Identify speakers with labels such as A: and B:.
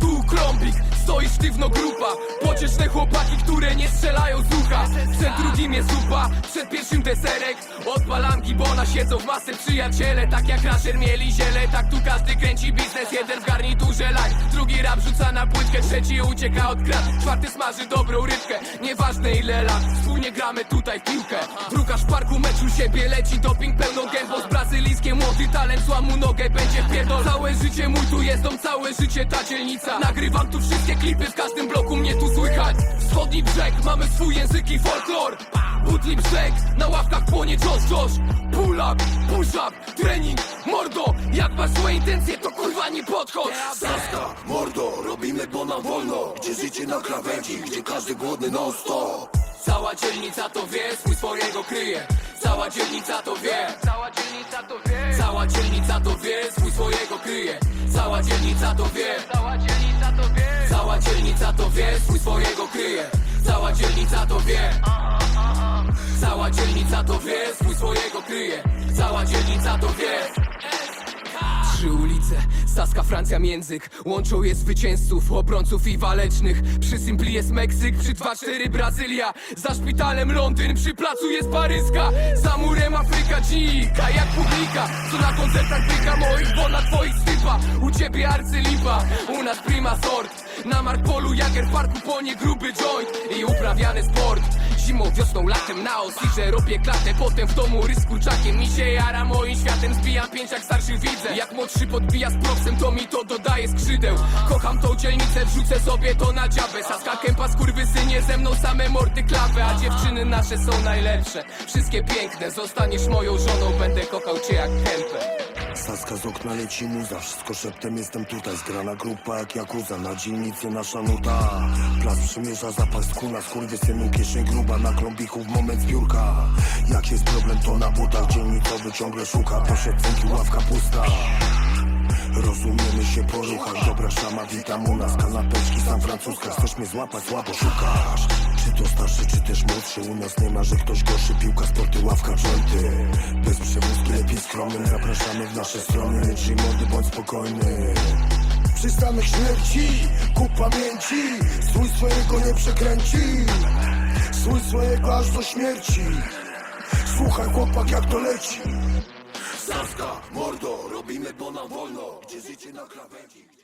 A: Tu klombik, stoi sztywno grupa Pocieszne chłopaki, które nie strzelają z ucha. Przed drugim jest zupa, przed pierwszym deserek. Odpalam gibona, siedzą w masę przyjaciele. Tak jak Rasher mieli ziele, tak tu każdy kręci biznes. Jeden w garniturze light, drugi rap rzuca na płytkę Trzeci ucieka od krat, czwarty smaży dobrą rybkę. Nieważne ile lat, wspólnie gramy tutaj w piłkę. Druga parku meczu siebie leci doping pełną gębą. Z brazylijskie młody talent, zła mu nogę, będzie wpierdol Całe życie mój tu jest dom, całe życie ta dzielnica. Nagrywam tu wszystkie klipy, w każdym bloku mnie tu słychać. Wschodni brzeg, mamy swój język i folklor Butli brzeg, na ławkach płonie Josh Josh Pull up, push up, trening, mordo. Jak masz złe intencje, to kurwa nie podchodź.
B: Saska, mordo, robimy bo nam wolno. Gdzie życie na krawędzi, gdzie każdy głodny non stop
A: Cała dzielnica to wie, swój swojego kryje. Cała dzielnica to wie. Cała dzielnica to wie. Cała dzielnica to wie, swój swojego kryje. Cała dzielnica to wie. Cała dzielnica to wie. Cała dzielnica to wie, swój swojego kryje. Cała dzielnica to wie Cała dzielnica to wie, swój swojego kryje. Cała dzielnica to wie Trzy ulice, Saska, Francja, Międzyk. Łączą je zwycięzców, obrońców i walecznych. Przy Simpli jest Meksyk, przy 2-4 Brazylia. Za szpitalem Londyn, przy placu jest Paryska. Za murem Afryka dzika, jak publika Co na koncertach byka moich, bo na twoich stypa. U ciebie arcylipa, u nas prima sort. Na Marpolu, Jager parku płonie gruby joint. I uprawiany sport wiosną, latem na os i że robię klatę. Potem w domu rys kurczakiem Mi się jara moim światem. Zbijam pięć jak starszy widzę Jak młodszy podbija z propsem To mi to dodaje skrzydeł. Kocham tą dzielnicę, wrzucę sobie to na dziabę. Saska kępa, skurwysynie Ze mną same mordy klawę A dziewczyny nasze są najlepsze. Wszystkie piękne Zostaniesz moją żoną Będę kochał cię jak kępę
B: Saska z okna leci muza, wszystko szeptem. Jestem tutaj Zgrana grupa jak Jakuza, na dzielnicy nasza nuta. Plac przymierza zapach skóra, skurwysynu kieszeń gruba Na klombichu w moment zbiórka. Jak jest problem to na butach, dzielnicowy ciągle szuka. Poszedł cynki, ławka pusta. Rozumiemy się po ruchach, dobra szama, witam u nas Kanapeczki sam francuska, chcesz mnie złapać, słabo szukasz. Czy to starszy, czy też młodszy, u nas nie ma, że ktoś gorszy. Piłka, sporty, ławka, jointy Zapraszamy w nasze strony, i młody, bądź spokojny. Przystanek śmierci, ku pamięci. Swój swojego nie przekręci. Swój swojego aż do śmierci. Słuchaj chłopak jak to leci. Saska, mordo, robimy bo nam wolno. Gdzie życie na krawędzi